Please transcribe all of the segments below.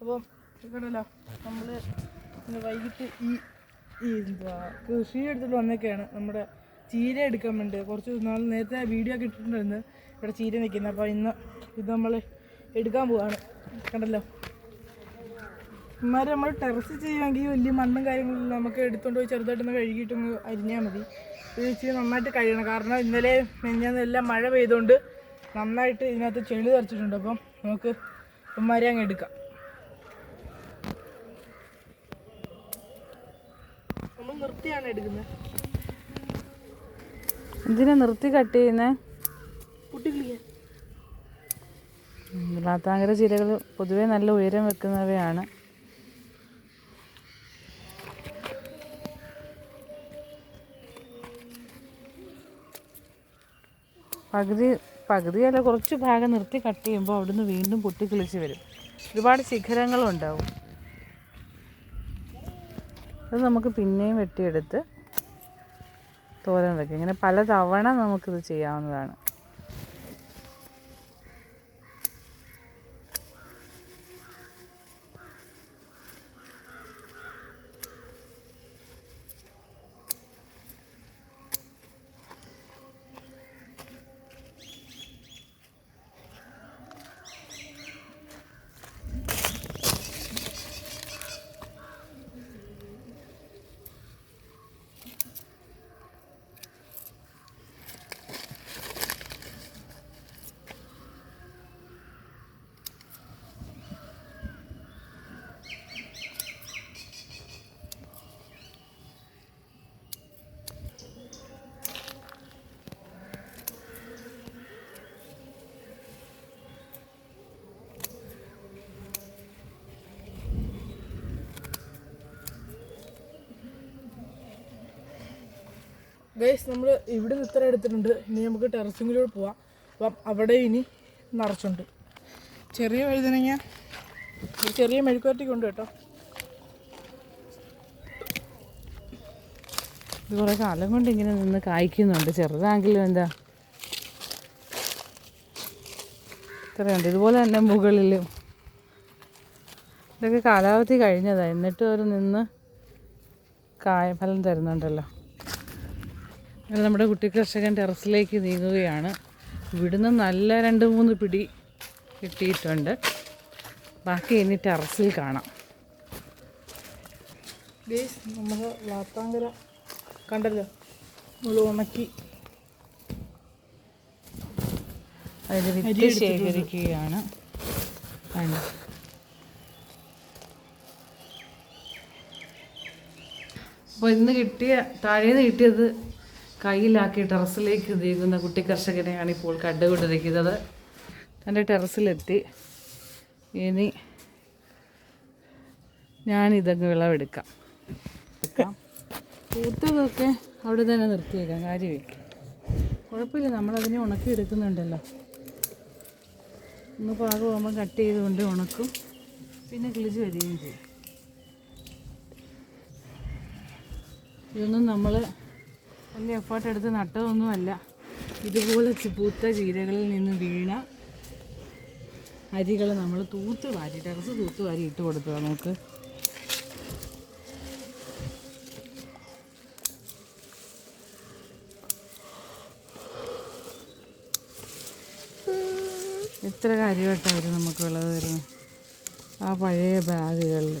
അപ്പം കണ്ടല്ലോ നമ്മൾ വൈകിട്ട് ഈ ഈ കൃഷി എടുത്തിട്ട് വന്നൊക്കെയാണ് നമ്മുടെ ചീര എടുക്കാൻ വേണ്ടി. കുറച്ച് നാൾ നേരത്തെ വീഡിയോ ഒക്കെ ഇട്ടിട്ടുണ്ടായിരുന്നു. ഇവിടെ ചീര നിൽക്കുന്നത് അപ്പോൾ ഇന്ന് ഇത് നമ്മൾ എടുക്കാൻ പോവാണ്. കണ്ടല്ലോ? ഇമാരെ നമ്മൾ ടെറസ് ചെയ്യുമെങ്കിൽ വലിയ മണ്ണും കാര്യങ്ങളും നമുക്ക് എടുത്തുകൊണ്ട് പോയി ചെറുതായിട്ടൊന്ന് കഴുകിയിട്ടൊന്ന് അരിഞ്ഞാൽ മതി. ഇത് ഇച്ചിരി നന്നായിട്ട് കഴിയണം. കാരണം ഇന്നലെ മെഞ്ഞെല്ലാം മഴ പെയ്തുകൊണ്ട് നന്നായിട്ട് ഇതിനകത്ത് ചെളി തെറിച്ചിട്ടുണ്ട്. അപ്പം നമുക്ക് ഇമാരെ അങ്ങ് എടുക്കാം നമ്മൾ നിർത്തിയാണ് എടുക്കുന്നത്. എന്തിനാ നിർത്തി കട്ട് ചെയ്യുന്നേ? ലാത്താങ്കര ചീരകൾ പൊതുവേ നല്ല ഉയരം വെക്കുന്നവയാണ്. പകുതി പകുതിയല്ല കുറച്ച് ഭാഗം നിർത്തി കട്ട് ചെയ്യുമ്പോൾ അവിടുന്ന് വീണ്ടും പൊട്ടിക്കിളിച്ച് വരും. ഒരുപാട് ശിഖരങ്ങളും ഉണ്ടാവും അത് നമുക്ക് പിന്നെയും വെട്ടിയെടുത്ത് തോരൻ വെക്കാം. ഇങ്ങനെ പല തവണ നമുക്കിത് ചെയ്യാവുന്നതാണ്. ഗൈസ് നമ്മൾ ഇവിടെ നിന്ന് ഇത്ര എടുത്തിട്ടുണ്ട്. ഇനി നമുക്ക് ടെറസിങ്ങിലൂടെ പോവാം. അപ്പം അവിടെ ഇനി നിറച്ചുണ്ട്. ചെറിയ വഴുതനങ്ങ. ഒരു ചെറിയ മെഴുക്കുവരട്ടിക്ക് ഉണ്ട് കേട്ടോ. ഇത് കുറേ കാലം കൊണ്ട് ഇങ്ങനെ നിന്ന് കായ്ക്കുന്നുണ്ട്. ചെറുതാണെങ്കിലും എന്താ? ഇത്രയുണ്ട്. ഇതുപോലെ തന്നെ മുകളിലും. ഇതൊക്കെ കാലാവധി കഴിഞ്ഞതാണ് എന്നിട്ടും അവർ നിന്ന് കായ ഫലം തരുന്നുണ്ടല്ലോ. അങ്ങനെ നമ്മുടെ കുട്ടി കർഷകൻ ടെറസിലേക്ക് നീങ്ങുകയാണ്. ഇവിടുന്ന് നല്ല രണ്ട് മൂന്ന് പിടി കിട്ടിയിട്ടുണ്ട്. ബാക്കി ഇനി ടെറസിൽ കാണാം. നമ്മുടെ നമ്മൾ വാത്താങ്കര കണ്ടല്ലോ? നമ്മൾ ഉണക്കി. അതിൽ വിത്ത് ശേഖരിക്കുകയാണ്. അപ്പോൾ ഇന്ന് കിട്ടിയ താഴേന്ന് കിട്ടിയത് കയ്യിലാക്കി ടെറസിലേക്ക് നീങ്ങുന്ന കുട്ടി കർഷകനെയാണ് ഇപ്പോൾ കണ്ടുകൊണ്ടിരിക്കുന്നത്. തന്റെ ടെറസിലെത്തി. ഇനി ഞാനിതങ്ങ് വിളവെടുക്കാം. പൂത്തതൊക്കെ അവിടെ തന്നെ നിർത്തിയേക്കാം. വയ്ക്കാം കുഴപ്പമില്ല. നമ്മളതിനെ ഉണക്കി എടുക്കുന്നുണ്ടല്ലോ ഒന്ന് പാകമാകുമ്പോൾ കട്ട് ചെയ്തുകൊണ്ട് ഉണക്കും. പിന്നെ കിളിച്ച് വരികയും ചെയ്യും. ഇതൊന്നും നമ്മൾ വലിയ എഫേർട്ട് എടുത്ത് നട്ടതൊന്നുമല്ല. ഇതുപോലെ പൂത്ത ചീരകളിൽ നിന്ന് വീണ അരികൾ നമ്മൾ തൂത്ത് വാരി ടെറസ് തൂത്ത് വാരി ഇട്ട് കൊടുത്തത് നമുക്ക്. എത്ര കാര്യമായിട്ടായിരുന്നു നമുക്ക് വിളവ് തരുന്നത്? ആ പഴയ ബാഗുകളിൽ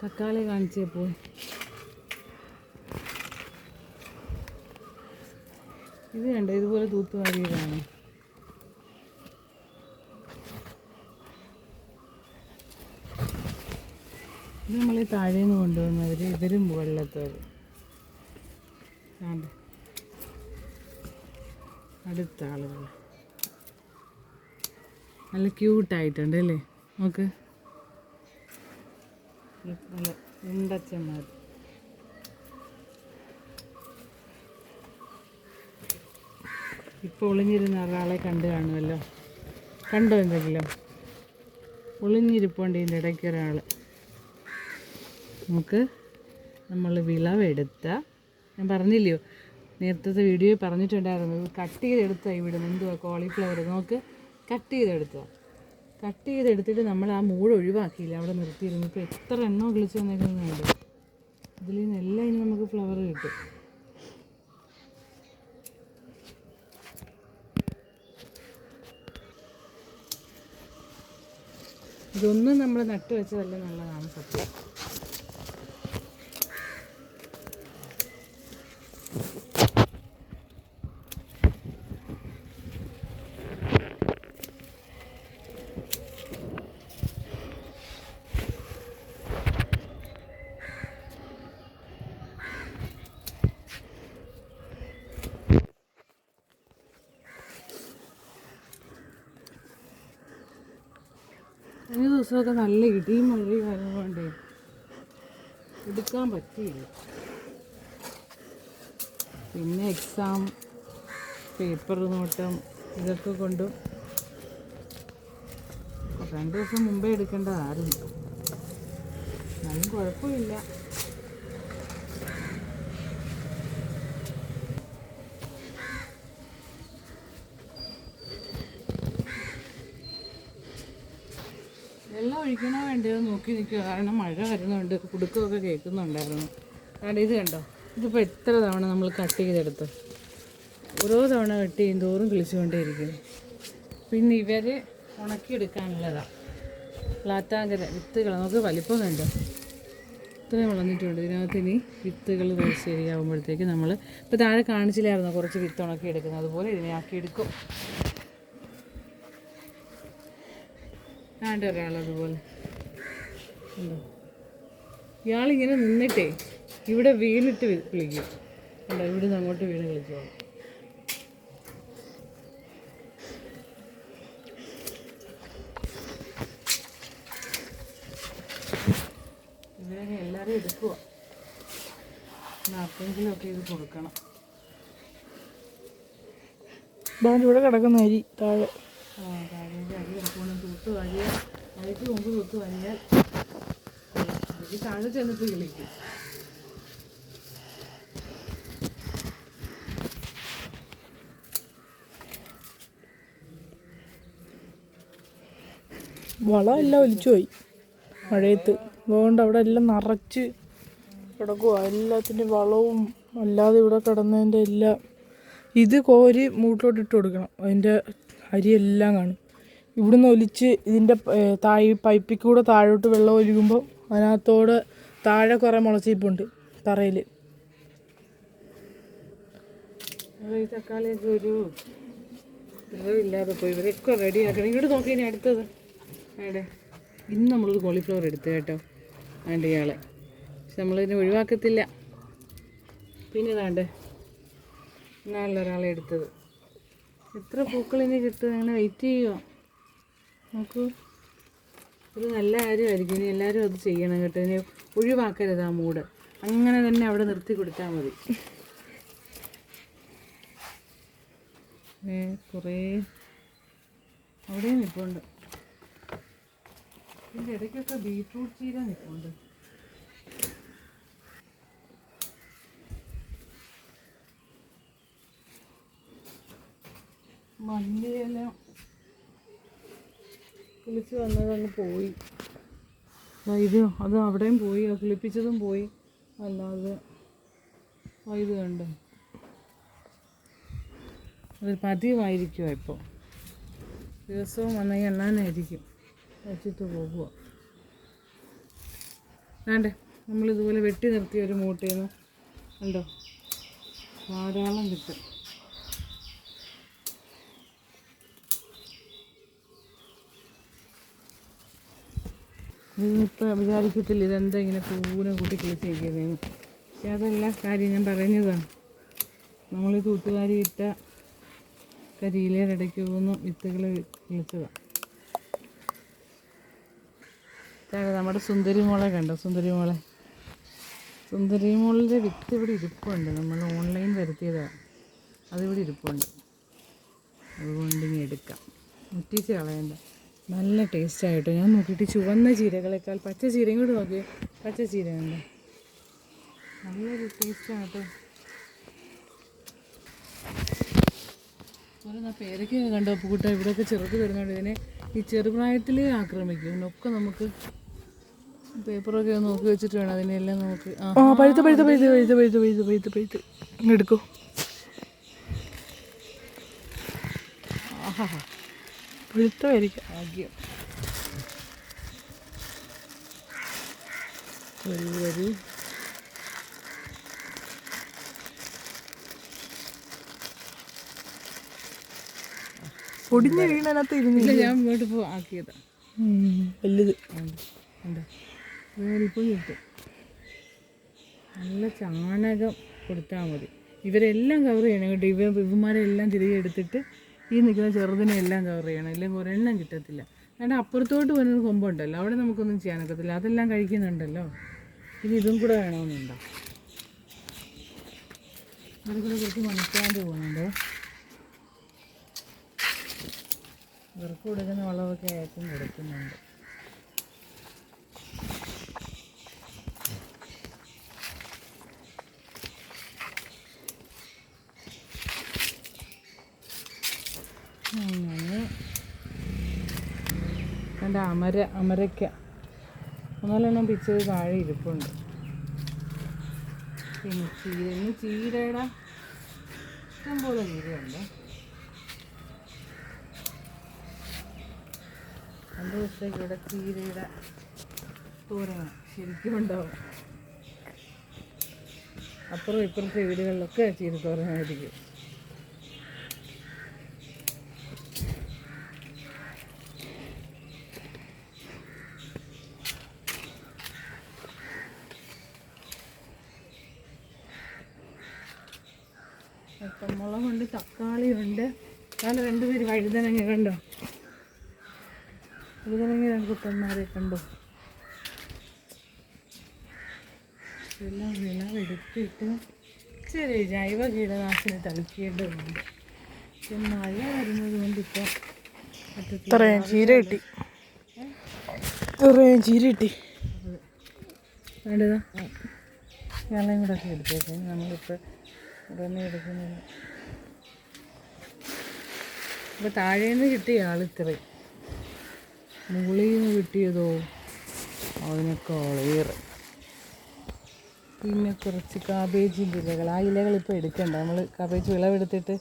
തക്കാളി കാണിച്ചപ്പോൾ ഇത് കണ്ടോ? ഇതുപോലെ തൂത്തുവാരിയതാണ് ഇത് നമ്മൾ ഈ താഴേന്ന് കൊണ്ടുവന്നവർ ഇവരും മുകളിലത്തവർ അടുത്ത ആളുകൾ നല്ല ക്യൂട്ടായിട്ടുണ്ട് അല്ലേ? നോക്ക്. നല്ല ഇപ്പോൾ ഒളിഞ്ഞിരുന്ന ഒരാളെ കണ്ടു കാണുമല്ലോ. കണ്ടോ എന്തെങ്കിലും? ഒളിഞ്ഞിരിപ്പുണ്ട് ഇതിന്റെ ഇടയ്ക്ക് ഒരാൾ നമുക്ക് നമ്മൾ വിളവെടുത്ത ഞാൻ പറഞ്ഞില്ലയോ? നേരത്തെ വീഡിയോയിൽ പറഞ്ഞിട്ടുണ്ടായിരുന്നു. കട്ട് ചെയ്തെടുത്ത ഇവിടെ എന്തുവാ? കോളിഫ്ലവർ നോക്ക് കട്ട് ചെയ്തെടുത്തോ? കട്ട് ചെയ്തെടുത്തിട്ട് നമ്മൾ ആ മൂഴ് ഒഴിവാക്കിയില്ല? അവിടെ നിർത്തിയിരുന്നു ഇപ്പോൾ എത്ര എണ്ണം കിളിച്ച് വന്നേക്കുന്നുണ്ട് ഇതിൽ നിന്നെല്ലാം ഇനി നമുക്ക് ഫ്ലവർ കിട്ടും. ഇതൊന്നും നമ്മൾ നട്ടു വെച്ചതല്ല നല്ലതാണ് സത്യം കഴിഞ്ഞ ദിവസമൊക്കെ നല്ല ഇടിയും മഴയും ആയതുകൊണ്ടേ എടുക്കാൻ പറ്റിയില്ല. പിന്നെ എക്സാം പേപ്പർ നോട്ടം ഇതൊക്കെ കൊണ്ടും രണ്ട് ദിവസം മുമ്പേ എടുക്കേണ്ടതായിരുന്നു. എന്നാലും കുഴപ്പമില്ല വെള്ളം ഒഴിക്കണോ വേണ്ടയോ നോക്കി നിൽക്കുക. കാരണം മഴ വരുന്നുണ്ട് കുടുക്കമൊക്കെ കേൾക്കുന്നുണ്ടായിരുന്നു. കാരണം ഇത് കണ്ടോ? ഇതിപ്പോൾ എത്ര തവണ നമ്മൾ കട്ട് ചെയ്തെടുത്ത്? ഓരോ തവണ കട്ട് ചെയ്യും തോറും കിളിച്ചുകൊണ്ടേയിരിക്കും. പിന്നെ ഇവർ ഉണക്കിയെടുക്കാനുള്ളതാണ് പ്ലാറ്റാങ്കര വിത്തുകൾ നമുക്ക് വലിപ്പം കണ്ടോ? ഇത്രയും വളർന്നിട്ടുണ്ട്. ഇതിനകത്ത് ഇനി വിത്തുകൾ ശരിയാകുമ്പോഴത്തേക്ക് നമ്മൾ ഇപ്പോൾ താഴെ കാണിച്ചില്ലായിരുന്നോ കുറച്ച് വിത്ത് ഉണക്കിയെടുക്കുന്നത്? അതുപോലെ ഇതിനെ ആക്കിയെടുക്കും. ആണ്ട് ഒരാളതുപോലെ ഉണ്ടോ? ഇയാളിങ്ങനെ നിന്നിട്ടേ ഇവിടെ വീണിട്ട് വിളിക്കും. അല്ല ഇവിടെ നിന്ന് അങ്ങോട്ട് വീണ് കളിച്ചോളും. ഇവരെ എല്ലാവരും എടുക്കുക ആർക്കെങ്കിലുമൊക്കെ ഇത് കൊടുക്കണം. ഇവിടെ കിടക്കുന്ന അരി താഴെ. കാര്യം അരി കിടക്കണം തൂത്ത് വാരിയാൽ അരിക്ക് മുമ്പ് തൂത്ത് വാരിയാൽ അരി താഴെ ചെന്നിട്ട് കിളിക്കും വളം എല്ലാം ഒലിച്ചുപോയി മഴയത്ത്. അതുകൊണ്ട് അവിടെ എല്ലാം നിറച്ച് കിടക്കുക എല്ലാത്തിന്റെ വളവും അല്ലാതെ ഇവിടെ കിടന്നതിന്റെ എല്ലാം. ഇത് കോരി മൂട്ടിലോട്ട് ഇട്ട് കൊടുക്കണം. അതിന്റെ അരിയെല്ലാം കാണും. ഇവിടുന്ന് ഒലിച്ച് ഇതിന്റെ താഴെ പൈപ്പിൽ കൂടെ താഴോട്ട് വെള്ളം ഒഴുകുമ്പോൾ അതിനകത്തോടെ താഴെ കുറേ മുളച്ചിപ്പുണ്ട് തറയിൽ പോയി. ഇങ്ങോട്ട് അടുത്തത്. ഇന്ന് നമ്മളൊരു കോളിഫ്ലവർ എടുത്തു കേട്ടോ വേണ്ട ഇയാളെ. പക്ഷെ നമ്മളിതിനെ ഒഴിവാക്കത്തില്ല. പിന്നെ ഇതാണ്ട് ഒരാളെ എടുത്തത്. എത്ര പൂക്കൾ ഇനി കിട്ടും? അങ്ങനെ വെയിറ്റ് ചെയ്യുമോ നോക്കൂ. ഒരു നല്ല കാര്യമായിരിക്കും. ഇനി എല്ലാവരും അത് ചെയ്യണം കേട്ടോ. ഇനി ഒഴിവാക്കരുത് ആ മൂട്. അങ്ങനെ തന്നെ അവിടെ നിർത്തി കൊടുത്താൽ മതി. കുറേ. അവിടെയും നിൽപ്പുണ്ട് ഇതിന്റെ ഇടയ്ക്കൊക്കെ ബീട്രൂട്ട് ചീര നിൽപ്പുണ്ട് കിളിച്ച് വന്നതങ്ങ് പോയി. ഇത് അത് അവിടെയും പോയി ആ കിളിപ്പിച്ചതും പോയി. അല്ലാതെ ഇത് കണ്ട്. അത് പതിവായിരിക്കുമോ ഇപ്പോൾ ദിവസവും വന്നെങ്കിൽ എണ്ണാനായിരിക്കും വെച്ചിട്ട് പോകുക വേണ്ടേ നമ്മളിതുപോലെ വെട്ടി നിർത്തിയ ഒരു മൂട്ടയിൽ ഉണ്ടോ ധാരാളം കിട്ടും. ഇതിപ്പോൾ വിചാരിച്ചിട്ടില്ല ഇതെന്താ ഇങ്ങനെ പൂനെ കൂട്ടി കിളിച്ചിരിക്കുന്നതെന്ന് പക്ഷെ അതല്ല കാര്യം ഞാൻ പറഞ്ഞതാണ് നമ്മൾ തൂത്തുവാരി ഇട്ട കരിയിലേടയ്ക്ക് പോകുന്നു വിത്തുകൾ കിളിച്ചതാണ് താഴെ നമ്മുടെ സുന്ദരി മോളെ കണ്ടോ? സുന്ദരി മോളെ സുന്ദരി മോളിന്റെ വിത്ത് ഇവിടെ ഇരിപ്പുണ്ട്. നമ്മൾ ഓൺലൈൻ വരുത്തിയതാണ് അതിവിടെ ഇരിപ്പുണ്ട്. അതുകൊണ്ട് ഇനി എടുക്കാം. മുറ്റിച്ച് കളയണ്ട. നല്ല ടേസ്റ്റ് ആയിട്ടോ. ഞാൻ നോക്കിയിട്ട് ചുവന്ന ചീരകളേക്കാൾ പച്ച ചീരയും കൂടി നോക്കി. പച്ച ചീര ഉണ്ട് നല്ലൊരു ടേസ്റ്റാണ് കേട്ടോ അതുപോലെ ആ പേരയ്ക്കൊക്കെ കണ്ടോ പൂട്ട? ഇവിടെയൊക്കെ ചെറുത് വരുന്നുണ്ട്. ഇതിനെ ഈ ചെറുപ്രായത്തിൽ ആക്രമിക്കും. ഇതിനൊക്കെ നമുക്ക് പേപ്പറൊക്കെ നോക്കി വെച്ചിട്ട് വേണം. അതിനെല്ലാം നമുക്ക് ആ. പഴുത്ത് പഴുത്ത് പഴുത്ത് പഴുത്ത് പഴുത്ത് പഴുത്ത് പഴുത്ത് പഴുത്ത്. എടുക്കൂ. ആഹാ. പഴുത്ത വരിക ഭാഗ്യം വരൂ. വരൂ പൊടിഞ്ഞ് വീണതിനകത്ത് ഇരുന്ന് ഞാൻ ഇങ്ങോട്ട് പോ ആക്കിയതാ. വലുത്. വേലിപ്പം കിട്ടും. നല്ല ചാണകം കൊടുത്താൽ മതി. ഇവരെല്ലാം കവർ ചെയ്യണം കേട്ടോ. ഇവ ഇവന്മാരെല്ലാം തിരികെ എടുത്തിട്ട് ഈ നിൽക്കുന്ന ചെറുതിനെ എല്ലാം കവർ ചെയ്യണം. ഇല്ലെങ്കിൽ എല്ലാം കിട്ടത്തില്ല. കാരണം അപ്പുറത്തോട്ട് വരുന്ന കൊമ്പുണ്ടല്ലോ അവിടെ നമുക്കൊന്നും ചെയ്യാൻ ഒക്കത്തില്ല. അതെല്ലാം കഴിക്കുന്നുണ്ടല്ലോ. ഇനി ഇതും കൂടെ വേണമെന്നുണ്ടോ? അതുകൂടെ കൂടെ കുറച്ച് മണിക്കാണ്ട് പോകുന്നുണ്ട്? ഇവർക്ക് കൊടുക്കുന്ന വളമൊക്കെ ആയിട്ടും കൊടുക്കുന്നുണ്ട്. എന്റെ അമര അമരയ്ക്ക. ഒന്നാലെണ്ണം പിച്ചത് താഴെ ഇരിപ്പുണ്ട്. പിന്നെ ചീര ഇന്ന് ചീരയുടെ ഇഷ്ടംപോലെ ചീരയുണ്ട്. രണ്ട് ദിവസത്തേക്ക് ഇവിടെ ചീരയുടെ തോരണം ശരിക്കും ഉണ്ടാവും. അപ്പുറം ഇപ്പുറത്തെ വീടുകളിലൊക്കെ ചീര മുളകുണ്ട് തക്കാളിയുണ്ട് രണ്ട് രണ്ടുപേര് വഴുതനങ്ങ കണ്ടോ? വഴുതനങ്ങ കുട്ടന്മാരെ കണ്ടോ? എല്ലാം വിളവെടുത്തിട്ട് ചെറിയ ജൈവ കീടനാശിനി തളിക്കേണ്ടതുണ്ട്. പക്ഷെ മഴ വരുന്നത് കൊണ്ട് ഇപ്പോൾ ഇത്രയും ചീര കിട്ടി. ഇത്രയും ചീര കിട്ടി. വേണ്ടതാ? വെള്ളം കൂടെ ഒക്കെ എടുത്തേക്കെ. നമ്മളിപ്പോൾ ഉടനെ എടുക്കുന്നില്ല. ഇപ്പോൾ താഴേന്ന് കിട്ടിയ ആളിത്രയും മുകളിൽ നിന്ന് കിട്ടിയതോ? അതിനേക്കാളേറെ പിന്നെ കുറച്ച് കാബേജ് ഇലകൾ. ആ ഇലകൾ ഇപ്പോൾ എടുക്കണ്ട. നമ്മൾ കാബേജ് വിളവെടുത്തിട്ട്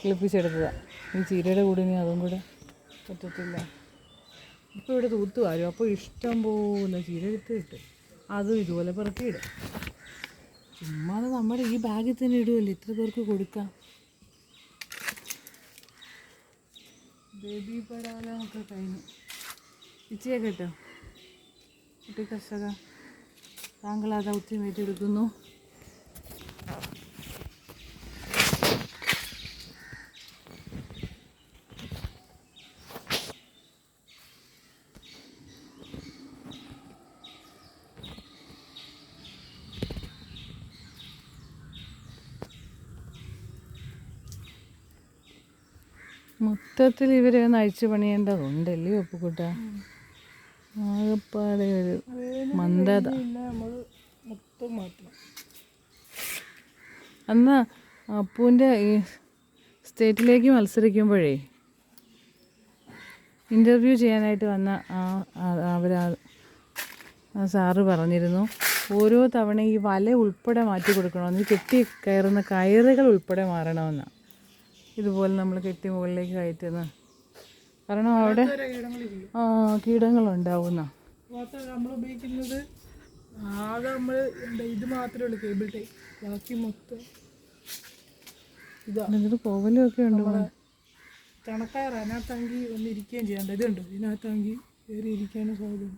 കിളിപ്പിച്ചെടുത്തതാണ് ഈ ചീരയുടെ കൂടെ ഇനി അതും കൂടെ പറ്റത്തില്ല. ഇപ്പോൾ ഇവിടെ തൂത്ത് വരും. അപ്പോൾ ഇഷ്ടം പോലെ ചീര എടുത്ത് കിട്ടും അതും ഇതുപോലെ പെറുക്കിയിടും ചുമ്മാ അത് നമ്മുടെ ഈ ബാഗിൽ തന്നെ ഇടുമല്ലോ ഇത്ര പേർക്ക് കൊടുക്കാം. ബേബി പടാലൊക്കെ കഴിഞ്ഞു. ഇച്ചിയെ കേട്ടോ. കുട്ടി കർഷക താങ്കൾ അത് ദൗത്യം ഏറ്റെടുക്കുന്നു മൊത്തത്തിൽ ഇവരെ ഒന്ന് അഴിച്ചു പണിയേണ്ടതുണ്ടല്ലേ ഒപ്പുകൂട്ട ആകപ്പാടെ ഒരു മന്ദത. അന്ന് അപ്പൂന്റെ ഈ സ്റ്റേറ്റിലേക്ക് മത്സരിക്കുമ്പോഴേ ഇന്റർവ്യൂ ചെയ്യാനായിട്ട് വന്ന ആ അവരാ ആ സാറ് പറഞ്ഞിരുന്നു ഓരോ തവണ ഈ വല ഉൾപ്പെടെ മാറ്റി കൊടുക്കണമെന്ന് കെട്ടി കയറുന്ന കയറുകൾ ഉൾപ്പെടെ മാറണമെന്നാണ് ഇതുപോലെ നമ്മൾ കെട്ടി മുകളിലേക്ക് കയറ്റുന്ന. കാരണം അവിടെ കീടങ്ങളുണ്ടാവുന്ന. നമ്മൾ ഉപയോഗിക്കുന്നത് ആകെ നമ്മൾ ഇത് മാത്രമേ ഉള്ളൂ കേബിൾ ടൈ ബാക്കി മൊത്തം ഒക്കെ ഉണ്ട്? അതിനകത്താങ്കി ഒന്ന് ഇരിക്കുകയും ചെയ്യണ്ട ഇതുണ്ട്. ഇതിനകത്താങ്കി കയറി ഇരിക്കാനും സാധ്യത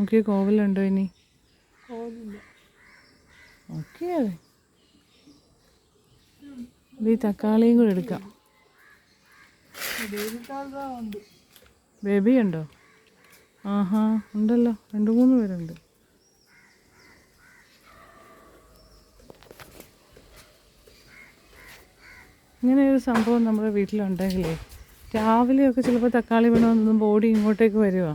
ഓക്കെ കോവലുണ്ടോ ഇനി? കോവലില്ല. ഓക്കെ. അതെ ഈ തക്കാളിയും കൂടെ എടുക്കാം. ബേബി ഉണ്ടോ? ആഹാ ഉണ്ടല്ലോ. രണ്ട് മൂന്ന് പേരുണ്ട്. ഇങ്ങനെ ഒരു സംഭവം നമ്മുടെ വീട്ടിലുണ്ടെങ്കിലേ രാവിലെയൊക്കെ ചിലപ്പോൾ തക്കാളി വേണമെന്നൊന്നും ബോഡി ഇങ്ങോട്ടേക്ക് വരുവാ.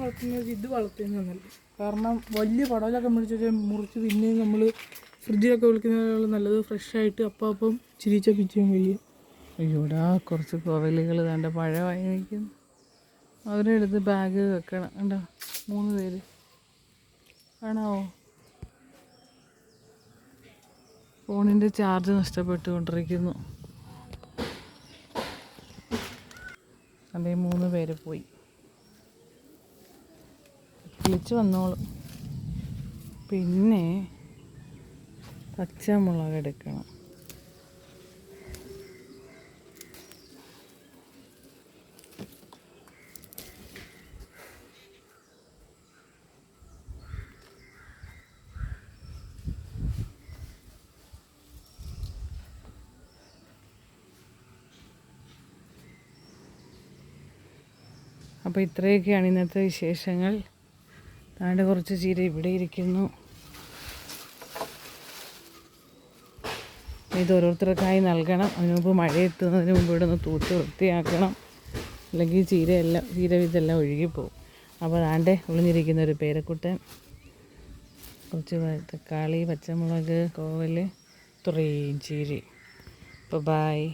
വളർത്തുന്നത് ഇത് വളർത്തുന്നതല്ല കാരണം വലിയ പടവലൊക്കെ മേടിച്ച് മുറിച്ച് പിന്നെയും നമ്മൾ ഫ്രിഡ്ജിലൊക്കെ വിളിക്കുന്നതിനേക്കാളും നല്ലത് ഫ്രഷായിട്ട് അപ്പം അപ്പം ചിരിച്ച പിച്ചും കഴിയും അയ്യോടാ കുറച്ച് കോവലുകൾ തന്റെ പഴയ വാങ്ങിക്കുന്നു അവരെ എടുത്ത് ബാഗ് വെക്കണം. കണ്ടോ? മൂന്ന് പേര്. കാണാവോ? ഫോണിന്റെ ചാർജ് നഷ്ടപ്പെട്ടുകൊണ്ടിരിക്കുന്നു. അതേ മൂന്ന് പേര് പോയി. വിളിച്ച് വന്നോളും. പിന്നെ പച്ചമുളക് എടുക്കണം. അപ്പോൾ ഇത്രയൊക്കെയാണ് ഇന്നത്തെ വിശേഷങ്ങൾ. താണ്ട് കുറച്ച് ചീര ഇവിടെ ഇരിക്കുന്നു. ഇത് ഓരോരുത്തർക്കായി നൽകണം. അതിന് മുമ്പ് മഴ എത്തുന്നതിന് മുമ്പ് ഇവിടെ ഒന്ന് തൂത്ത് വൃത്തിയാക്കണം. അല്ലെങ്കിൽ ചീരയെല്ലാം ചീര ഇതെല്ലാം ഒഴുകിപ്പോവും. അപ്പോൾ അതാണ്ട് ഒളിഞ്ഞിരിക്കുന്ന ഒരു പേരക്കുട്ടൻ കുറച്ച് തക്കാളി പച്ചമുളക് കോവൽ തുറയും ചീരി. അപ്പോൾ ബായ്